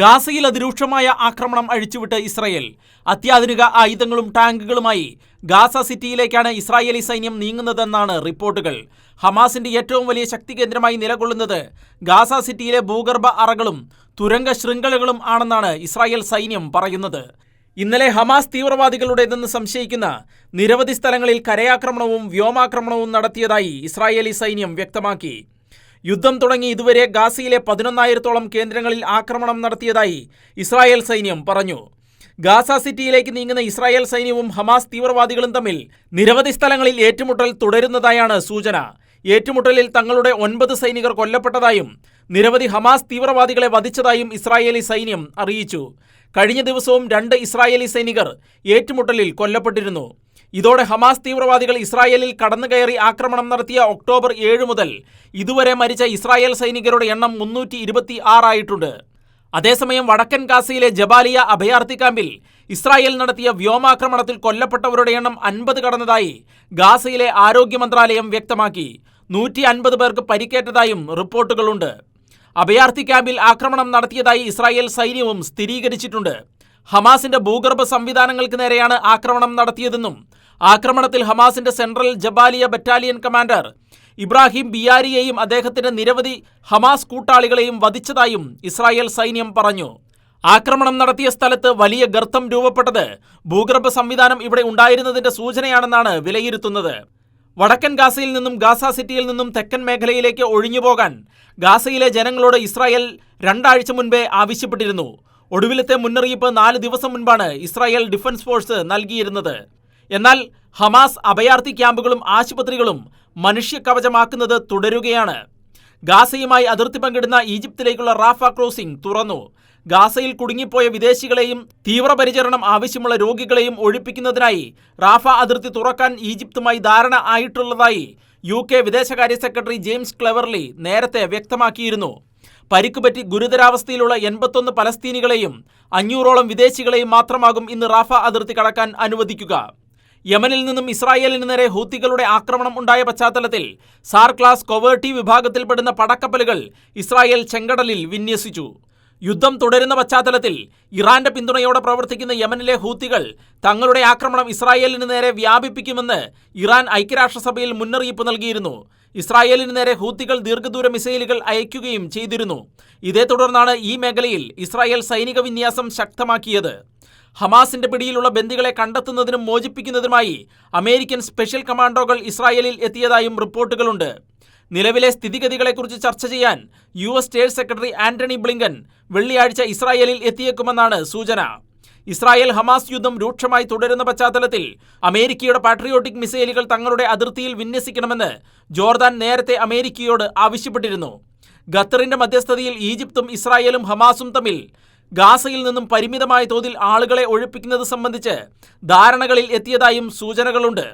ഗാസയിൽ അതിരൂക്ഷമായ ആക്രമണം അഴിച്ചുവിട്ട് ഇസ്രായേൽ. അത്യാധുനിക ആയുധങ്ങളും ടാങ്കുകളുമായി ഗാസ സിറ്റിയിലേക്കാണ് ഇസ്രായേലി സൈന്യം നീങ്ങുന്നതെന്നാണ് റിപ്പോർട്ടുകൾ. ഹമാസിന്റെ ഏറ്റവും വലിയ ശക്തി കേന്ദ്രമായി നിലകൊള്ളുന്നത് ഗാസ സിറ്റിയിലെ ഭൂഗർഭ അറകളും തുരങ്ക ശൃംഖലകളും ആണെന്നാണ് ഇസ്രായേൽ സൈന്യം പറയുന്നത്. ഇന്നലെ ഹമാസ് തീവ്രവാദികളുടേതെന്ന് സംശയിക്കുന്ന നിരവധി സ്ഥലങ്ങളിൽ കരയാക്രമണവും വ്യോമാക്രമണവും നടത്തിയതായി ഇസ്രായേലി സൈന്യം വ്യക്തമാക്കി. യുദ്ധം തുടങ്ങി ഇതുവരെ ഗാസയിലെ പതിനൊന്നായിരത്തോളം കേന്ദ്രങ്ങളിൽ ആക്രമണം നടത്തിയതായി ഇസ്രായേൽ സൈന്യം പറഞ്ഞു. ഗാസ സിറ്റിയിലേക്ക് നീങ്ങുന്ന ഇസ്രായേൽ സൈന്യവും ഹമാസ് തീവ്രവാദികളും തമ്മിൽ നിരവധി സ്ഥലങ്ങളിൽ ഏറ്റുമുട്ടൽ തുടരുന്നതായാണ് സൂചന. ഏറ്റുമുട്ടലിൽ തങ്ങളുടെ ഒൻപത് സൈനികർ കൊല്ലപ്പെട്ടതായും നിരവധി ഹമാസ് തീവ്രവാദികളെ വധിച്ചതായും ഇസ്രായേലി സൈന്യം അറിയിച്ചു. കഴിഞ്ഞ ദിവസവും രണ്ട് ഇസ്രായേലി സൈനികർ ഏറ്റുമുട്ടലിൽ കൊല്ലപ്പെട്ടിരുന്നു. ഇതോടെ ഹമാസ് തീവ്രവാദികൾ ഇസ്രായേലിൽ കടന്നുകയറി ആക്രമണം നടത്തിയ ഒക്ടോബർ ഏഴ് മുതൽ ഇതുവരെ മരിച്ച ഇസ്രായേൽ സൈനികരുടെ എണ്ണം മുന്നൂറ്റി ഇരുപത്തി ആറായിട്ടുണ്ട്. അതേസമയം വടക്കൻ ഗാസയിലെ ജബാലിയ അഭയാർത്ഥി ക്യാമ്പിൽ ഇസ്രായേൽ നടത്തിയ വ്യോമാക്രമണത്തിൽ കൊല്ലപ്പെട്ടവരുടെ എണ്ണം അൻപത് കടന്നതായി ഗാസയിലെ ആരോഗ്യ മന്ത്രാലയം വ്യക്തമാക്കി. നൂറ്റി അൻപത് പേർക്ക് പരിക്കേറ്റതായും റിപ്പോർട്ടുകളുണ്ട്. അഭയാർത്ഥി ക്യാമ്പിൽ ആക്രമണം നടത്തിയതായി ഇസ്രായേൽ സൈന്യവും സ്ഥിരീകരിച്ചിട്ടുണ്ട്. ഹമാസിന്റെ ഭൂഗർഭ സംവിധാനങ്ങൾക്ക് നേരെയാണ് ആക്രമണം നടത്തിയതെന്നും ആക്രമണത്തിൽ ഹമാസിന്റെ central Jabalia battalion commander Ibrahim ബിയാരിയെയും അദ്ദേഹത്തിന്റെ നിരവധി ഹമാസ് കൂട്ടാളികളെയും വധിച്ചതായും ഇസ്രായേൽ സൈന്യം പറഞ്ഞു. ആക്രമണം നടത്തിയ സ്ഥലത്ത് വലിയ ഗർത്തം രൂപപ്പെട്ടത് ഭൂഗർഭ സംവിധാനം ഇവിടെ ഉണ്ടായിരുന്നതിന്റെ സൂചനയാണെന്നാണ് വിലയിരുത്തുന്നത്. വടക്കൻ ഗാസയിൽ നിന്നും ഗാസ സിറ്റിയിൽ നിന്നും തെക്കൻ മേഖലയിലേക്ക് ഒഴിഞ്ഞുപോകാൻ ഗാസയിലെ ജനങ്ങളോട് ഇസ്രായേൽ രണ്ടാഴ്ച മുൻപേ ആവശ്യപ്പെട്ടിരുന്നു. ഒടുവിലത്തെ മുന്നറിയിപ്പ് നാല് ദിവസം മുൻപാണ് ഇസ്രായേൽ ഡിഫൻസ് ഫോഴ്സ് നൽകിയിരുന്നത്. എന്നാൽ ഹമാസ് അഭയാർത്ഥി ക്യാമ്പുകളും ആശുപത്രികളും മനുഷ്യ കവചമാക്കുന്നത് തുടരുകയാണ്. ഗാസയുമായി അതിർത്തി പങ്കിടുന്ന ഈജിപ്തിലേക്കുള്ള റാഫ ക്രോസിംഗ് തുറന്നു. ഗാസയിൽ കുടുങ്ങിപ്പോയ വിദേശികളെയും തീവ്രപരിചരണം ആവശ്യമുള്ള രോഗികളെയും ഒഴിപ്പിക്കുന്നതിനായി റാഫ അതിർത്തി തുറക്കാൻ ഈജിപ്തുമായി ധാരണ ആയിട്ടുള്ളതായി യു കെ വിദേശകാര്യ സെക്രട്ടറി ജെയിംസ് ക്ലെവർലി നേരത്തെ വ്യക്തമാക്കിയിരുന്നു. പരിക്കുപറ്റി ഗുരുതരാവസ്ഥയിലുള്ള എൺപത്തൊന്ന് പലസ്തീനികളെയും അഞ്ഞൂറോളം വിദേശികളെയും മാത്രമാകും ഇന്ന് റാഫ അതിർത്തി കടക്കാൻ അനുവദിക്കുക. യമനിൽ നിന്നും ഇസ്രായേലിന് നേരെ ഹൂത്തികളുടെ ആക്രമണം ഉണ്ടായ പശ്ചാത്തലത്തിൽ സാർ ക്ലാസ് കൊവേർട്ടി വിഭാഗത്തിൽപ്പെടുന്ന പടക്കപ്പലുകൾ ഇസ്രായേൽ ചെങ്കടലിൽ വിന്യസിച്ചു. യുദ്ധം തുടരുന്ന പശ്ചാത്തലത്തിൽ ഇറാന്റെ പിന്തുണയോടെ പ്രവർത്തിക്കുന്ന യമനിലെ ഹൂത്തികൾ തങ്ങളുടെ ആക്രമണം ഇസ്രായേലിന് നേരെ വ്യാപിപ്പിക്കുമെന്ന് ഇറാൻ ഐക്യരാഷ്ട്രസഭയിൽ മുന്നറിയിപ്പ് നൽകിയിരുന്നു. ഇസ്രായേലിന് നേരെ ഹൂത്തികൾ ദീർഘദൂര മിസൈലുകൾ അയക്കുകയും ചെയ്തിരുന്നു. ഇതേ തുടർന്നാണ് ഈ മേഖലയിൽ ഇസ്രായേൽ സൈനിക വിന്യാസം ശക്തമാക്കിയത്. ഹമാസിന്റെ പിടിയിലുള്ള ബന്ദികളെ കണ്ടെത്തുന്നതിനും മോചിപ്പിക്കുന്നതിനുമായി അമേരിക്കൻ സ്പെഷ്യൽ കമാൻഡോകൾ ഇസ്രായേലിൽ എത്തിയതായും റിപ്പോർട്ടുകളുണ്ട്. നിലവിലെ സ്ഥിതിഗതികളെക്കുറിച്ച് ചർച്ച ചെയ്യാൻ U S state secretary Antony Blinken വെള്ളിയാഴ്ച ഇസ്രായേലിൽ എത്തിയേക്കുമെന്നാണ് സൂചന. ഇസ്രായേൽ ഹമാസ് യുദ്ധം രൂക്ഷമായി തുടരുന്ന പശ്ചാത്തലത്തിൽ അമേരിക്കയുടെ പാട്രിയോട്ടിക് മിസൈലുകൾ തങ്ങളുടെ അതിർത്തിയിൽ വിന്യസിക്കണമെന്ന് ജോർദാൻ നേരത്തെ അമേരിക്കയോട് ആവശ്യപ്പെട്ടിരുന്നു. ഖത്തറിന്റെ മധ്യസ്ഥതയിൽ ഈജിപ്തും ഇസ്രായേലും ഹമാസും തമ്മിൽ ഗാസയിൽ നിന്നും പരിമിതമായ തോതിൽ ആളുകളെ ഒഴിപ്പിക്കുന്നത് സംബന്ധിച്ച് ധാരണകളിൽ എത്തിയതായും സൂചനകളുണ്ട്.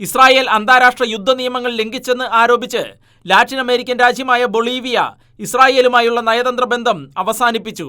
ഇസ്രായേൽ അന്താരാഷ്ട്ര യുദ്ധ നിയമങ്ങൾ ലംഘിച്ചെന്ന് ആരോപിച്ച് ലാറ്റിൻ അമേരിക്കൻ രാജ്യമായ ബൊളീവിയ ഇസ്രായേലുമായുള്ള നയതന്ത്ര ബന്ധം അവസാനിപ്പിച്ചു.